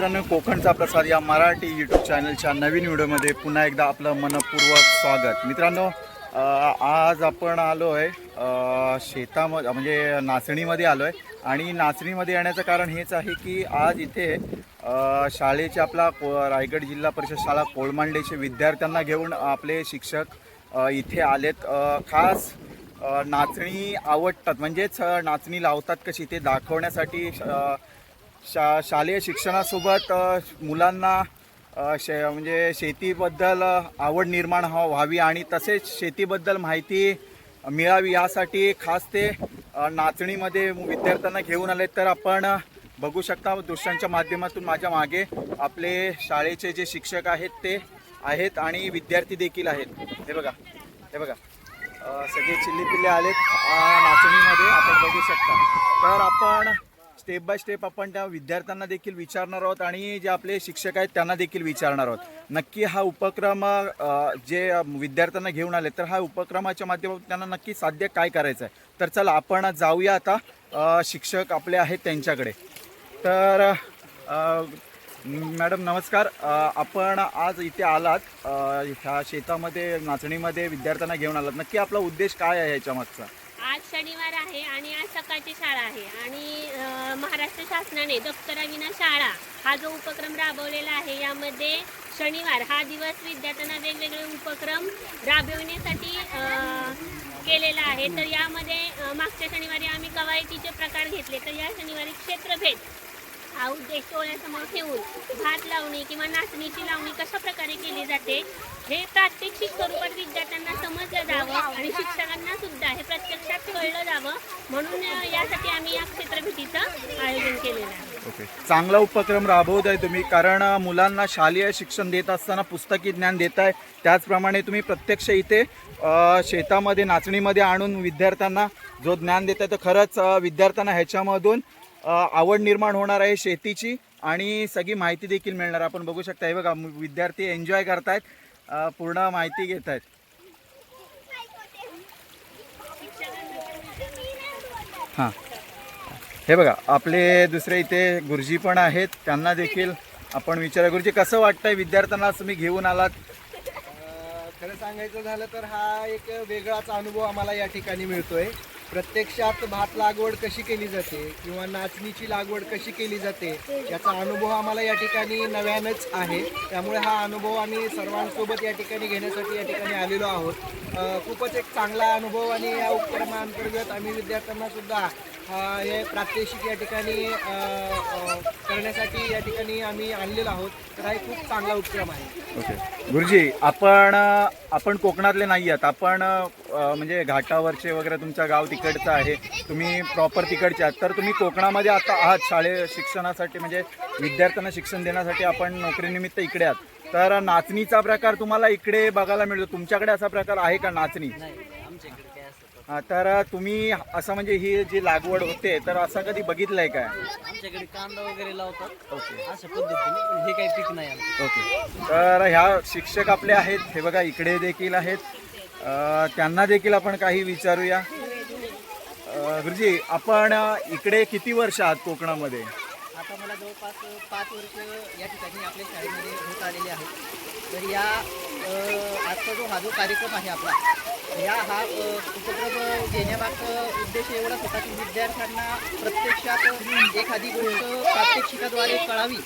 मित्रांनो कोकणचा प्रसाद या मराठी यूट्यूब चॅनलच्या नवीन व्हिडिओमध्ये पुन्हा एकदा आपलं मनपूर्वक स्वागत. मित्रांनो आज आपण आलो आहे शेतामध्ये म्हणजे नाचणीमध्ये आलो आहे आणि नाचणीमध्ये येण्याचं कारण हेच आहे की आज इथे शाळेचे आपला को रायगड जिल्हा परिषद शाळा कोळमांडेचे विद्यार्थ्यांना घेऊन आपले शिक्षक इथे आलेत. खास नाचणी आवडतात. म्हणजेच नाचणी लावतात कशी? ते दाखवण्यासाठी शा शालेय शिक्षणासोबत मुलांना शे म्हणजे शेतीबद्दल आवड निर्माण व्हा- व्हावी आणि तसेच शेतीबद्दल माहिती मिळावी यासाठी खास ते नाचणीमध्ये विद्यार्थ्यांना घेऊन आले तर आपण बघू शकता दृश्यांच्या माध्यमातून माझ्या मागे आपले शाळेचे जे शिक्षक आहेत ते आहेत आणि विद्यार्थी देखील आहेत. हे बघा हे बघा. सगळे चिल्ली पिल्ले आलेत नाचणीमध्ये आपण बघू शकता. तर आपण स्टेप बाय स्टेप आपण त्या विद्यार्थ्यांना देखील विचारणार आहोत आणि जे आपले शिक्षक आहेत त्यांना देखील विचारणार आहोत. नक्की हा उपक्रम जे विद्यार्थ्यांना घेऊन आले तर हा उपक्रमाच्या माध्यमातून त्यांना नक्की साध्य काय करायचं आहे? तर चला आपण जाऊया आता शिक्षक आपले आहेत त्यांच्याकडे. तर मॅडम नमस्कार आपण आज इथे आलात ह्या शेतामध्ये नाचणीमध्ये विद्यार्थ्यांना घेऊन आलात. नक्की आपला उद्देश काय आहे याच्यामागचा शनिवार आहे आणि आज सकाळची शाळा आहे. आणि महाराष्ट्र शासनाने दप्तराविना शाळा हा जो उपक्रम राबवलेला आहे यामध्ये शनिवार हा दिवस विद्यार्थ्यांना वेगवेगळे उपक्रम राबविण्यासाठी केलेला आहे. तर यामध्ये मागच्या शनिवारी आम्ही कवायतीचे प्रकार घेतले. तर या शनिवारी क्षेत्रभेद हा उद्देश डोळ्यासमोर ठेवून भात लावणी किंवा नाचणीची लावणी कशा प्रकारे केली जाते? हे प्रात्यक्षिक स्वरूपात विद्यार्थ्यांना समजलं जावं आणि शिक्षकांना सुद्धा हे प्रत्यक्षात कळलं जावं. म्हणून यासाठी आम्ही या क्षेत्रभेटीचं आयोजन केलेलं आहे. ओके. चांगला उपक्रम राबवत आहे तुम्ही कारण मुलांना शालेय शिक्षण देत असताना पुस्तकी ज्ञान देत आहे त्याचप्रमाणे तुम्ही प्रत्यक्ष इथे शेतामध्ये नाचणीमध्ये आणून विद्यार्थ्यांना जो ज्ञान देत आहे तर खरंच विद्यार्थ्यांना ह्याच्यामधून आवड निर्माण होणार आहे शेतीची आणि सगळी माहिती देखील मिळणार. आपण बघू शकता हे बघा विद्यार्थी एन्जॉय करतायत. पूर्ण माहिती घेत आहेत हां. हे बघा आपले दुसरे इथे गुरुजी पण आहेत. त्यांना देखील आपण विचारा. गुरुजी कसं वाटतंय विद्यार्थ्यांना? तुम्ही घेऊन आलात. खरं सांगायचं झालं तर हा एक वेगळाच अनुभव आम्हाला या ठिकाणी मिळतोय. प्रत्यक्षात भात लागवड कशी केली जाते किंवा नाचणीची लागवड कशी केली जाते याचा अनुभव आम्हाला या ठिकाणी नव्यानंच आहे. त्यामुळे हा अनुभव आम्ही सर्वांसोबत या ठिकाणी घेण्यासाठी या ठिकाणी आलेलो आहोत. खूपच एक चांगला अनुभव आणि या उपक्रमाअंतर्गत आम्ही विद्यार्थ्यांनासुद्धा हे प्रात्यक्षिक या ठिकाणी करण्यासाठी या ठिकाणी आम्ही आणलेलो आहोत. तर हा एक खूप चांगला उपक्रम आहे. ओके. गुरुजी आपण आपण कोकणातले नाही आहात. आपण अ, म्हणजे घाटावरचे वगैरे तुमचं गाव तिकडचं आहे. तुम्ही प्रॉपर तिकडचे आहात. तर तुम्ही कोकणामध्ये आता आहात शाळे शिक्षणासाठी म्हणजे विद्यार्थ्यांना शिक्षण देण्यासाठी आपण नोकरीनिमित्त इकडे आहात. तर नाचणीचा प्रकार तुम्हाला इकडे बघायला मिळतो. तुमच्याकडे असा प्रकार आहे का नाचणी? तर तुम्ही असं म्हणजे ही जी लागवड होते तर असं कधी बघितलंय काय? आमच्याकडे कांदा वगैरे लावतात. ओके. अशा पद्धतीने पण हे काही पीक नाही आमचं. ओके. तर ह्या शिक्षक आपले आहेत हे बघा इकडे देखील आहेत. अ, त्यांना देखील आपण काही विचारूया. अ, गुरुजी आपण अ, इकडे किती वर्ष आहात कोकणामध्ये? आता मला जवळपास पाच वर्ष या ठिकाणी आपल्या शाळेमध्ये होत आलेले आहेत. तर या आजचा जो हा जो कार्यक्रम आहे आपला या हा उपक्रम घेण्यामागचं उद्देश एवढाच होता की विद्यार्थ्यांना प्रत्यक्षात एखादी गोष्ट प्रात्यक्षिकाद्वारे कळावी.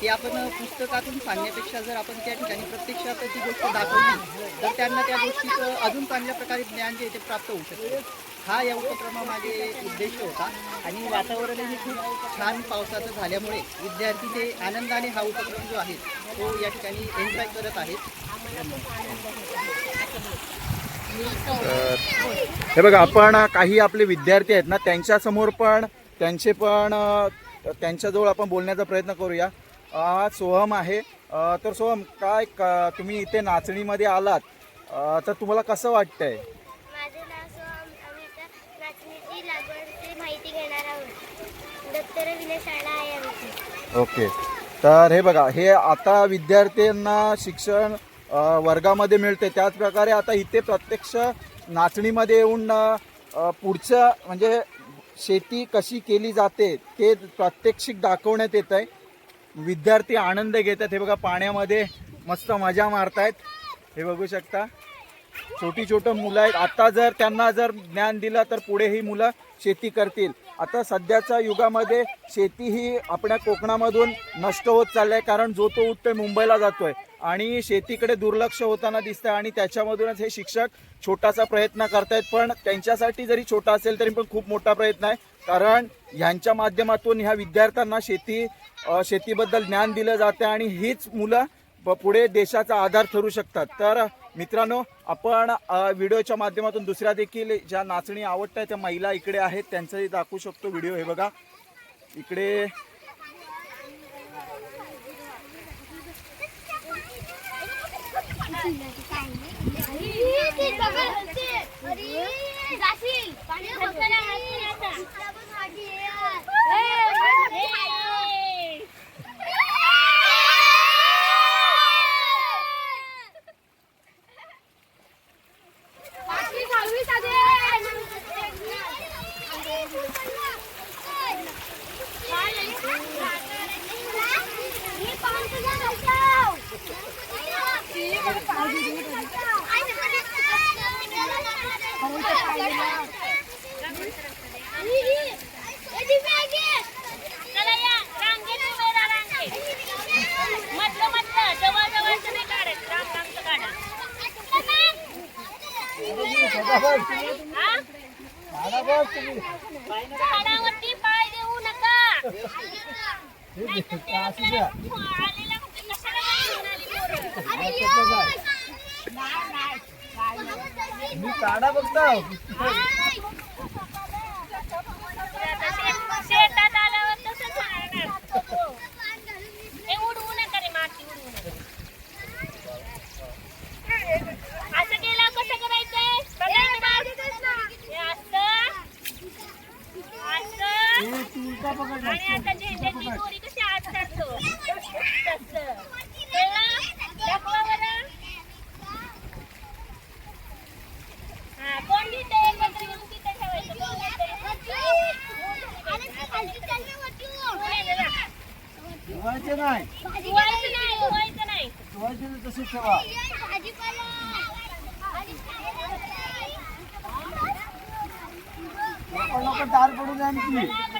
ते आपण पुस्तकातून सांगण्यापेक्षा जर आपण त्या ठिकाणी प्रत्यक्षात ती गोष्ट दाखवली तर त्यांना त्या गोष्टीचं अजून चांगल्या प्रकारे ज्ञान जे ते प्राप्त होऊ शकते. हा या उपक्रमामागे उद्देश होता आणि वातावरणही खूप छान पावसाचं झाल्यामुळे विद्यार्थी ते आनंदाने हा उपक्रम जो आहे तो या ठिकाणी एन्जॉय करत आहेत. हे बघा आपण काही आपले विद्यार्थी आहेत ना त्यांच्यासमोर पण त्यांचे पण त्यांच्याजवळ आपण बोलण्याचा प्रयत्न करूया. सोहम आहे. तर सोहम काय क- तुम्ही इथे नाचणीमध्ये आलात. तर तुम्हाला कसं वाटतंय? माझं नाव सोहम. आम्ही आता नाचणीची लागवडची माहिती घेणार आहोत. दत्तर शाळा आहे आमची. ओके. तर हे बघा हे आता विद्यार्थ्यांना शिक्षण वर्गामध्ये मिळते त्याच प्रकारे आता इथे प्रत्यक्ष नाचणीमध्ये येऊन अ, अ, पुढचं म्हणजे शेती कशी केली जाते ते प्रात्यक्षिक दाखवण्यात येत आहे विद्यार्थी आनंद घेतात. हे बघा पाण्यामध्ये मस्त मजा मारतायत. हे बघू शकता. छोटी छोटी मुलं आहेत. आता जर त्यांना जर ज्ञान दिलं तर पुढे ही मुलं शेती करतील. आता सध्याच्या युगामध्ये शेती ही आपल्या कोकणामधून नष्ट होत चालली आहे कारण जो तो उत्तर मुंबईला जातोय. आणि शेतीकडे दुर्लक्ष होताना दिसतंय आणि त्याच्यामधूनच हे शिक्षक छोटासा प्रयत्न करतायत. पण त्यांच्यासाठी जरी छोटा असेल तरी पण खूप मोठा प्रयत्न आहे. कारण ह्यांच्या माध्यमातून ह्या विद्यार्थ्यांना शेती शेतीबद्दल ज्ञान दिलं जाते आणि हीच मुलं पुढे देशाचा आधार ठरू शकतात. तर मित्रांनो आपण व्हिडिओच्या माध्यमातून दुसऱ्या देखील ज्या नाचणी आवडतात त्या महिला इकडे आहेत त्यांचंही दाखवू शकतो व्हिडिओ. हे बघा. इकडे. झाडावरती पाय देऊ नका? मी काढा बघतो आता शे- शेतात आल्यावर तसंच होणार. हे उडवू नका रे माती उडवू नका असं केलं कसं करायचंय बघा ना बाळ. हे असं असं आणि आता झेंड्याची दोरी कशी आत काढतो तसं कळलं? दाखवा बरं हा कोण घेते एकत्र येऊन तिथे ठेवायचं कोण घेते? धुवायचे नाही धुवायचं नाही धुवायचं नाही धुवायचे नाही तसे ठेवा लवकर लवकर दार पडू द्या आणखी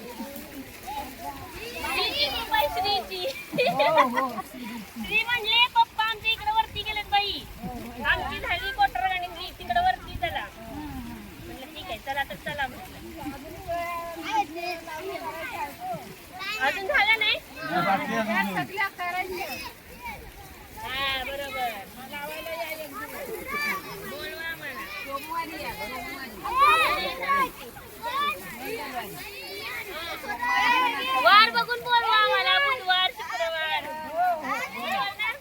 श्री म्हणले पप्पा आमच्या इकडे वरती गेलेत बाई. आमची झाली कोटर आणि तिकडे वरती चला. म्हणलं ठीक आहे चला तर चला म्हटलं अजून झालं नाही हा बरोबर बोलवा म्हणा वार बघून बोलवा आम्हाला बुधवार शुक्रवार बरोबर ना?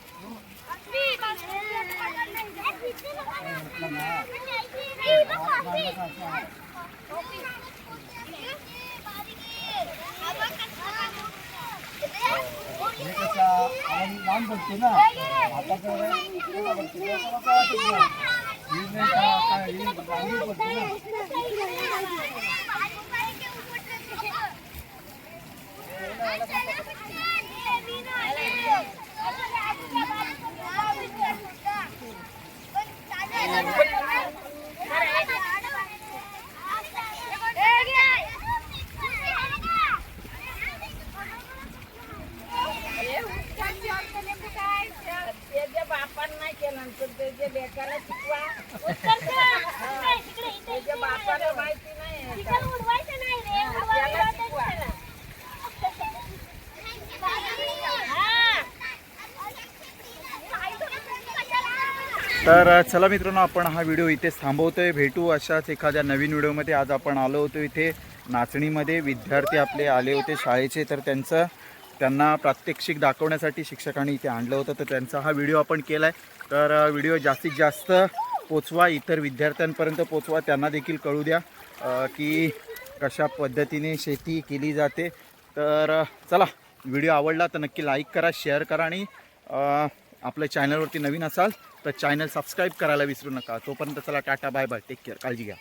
हे कसं आपण लांब बघतो ना आता तर इकडे बघतो ना, त्याला काय वाटत नाही. ही नाही का, काय, ही लांबी बघतो ना. उत्तर द्या. इकडे, इकडे, इकडे, इकडे. तिकडे उडवायचं नाही रे, उडवायला त्याला. हा. तर चला मित्रांनो आपण हा व्हिडिओ इथेच थांबवतोय. भेटू अशाच एखाद्या नवीन व्हिडिओमध्ये. आज आपण आलो होतो इथे नाचणीमध्ये. विद्यार्थी आपले आले होते शाळेचे. तर त्यांचं त्यांना प्रात्यक्षिक दाखवण्यासाठी शिक्षकांनी इथे आणलं होतं. तर त्यांचा हा व्हिडिओ आपण केला आहे तर व्हिडिओ जास्तीत जास्त पोचवा. इतर विद्यार्थ्यांपर्यंत पोचवा. त्यांना देखील कळू द्या की कशा पद्धतीने शेती केली जाते. तर चला व्हिडिओ आवडला तर नक्की लाईक करा शेअर करा आणि आपल्या चॅनलवरती नवीन असाल तर चॅनल सबस्क्राईब करायला विसरू नका. तोपर्यंत चला tata bye bye take care काळजी घ्या.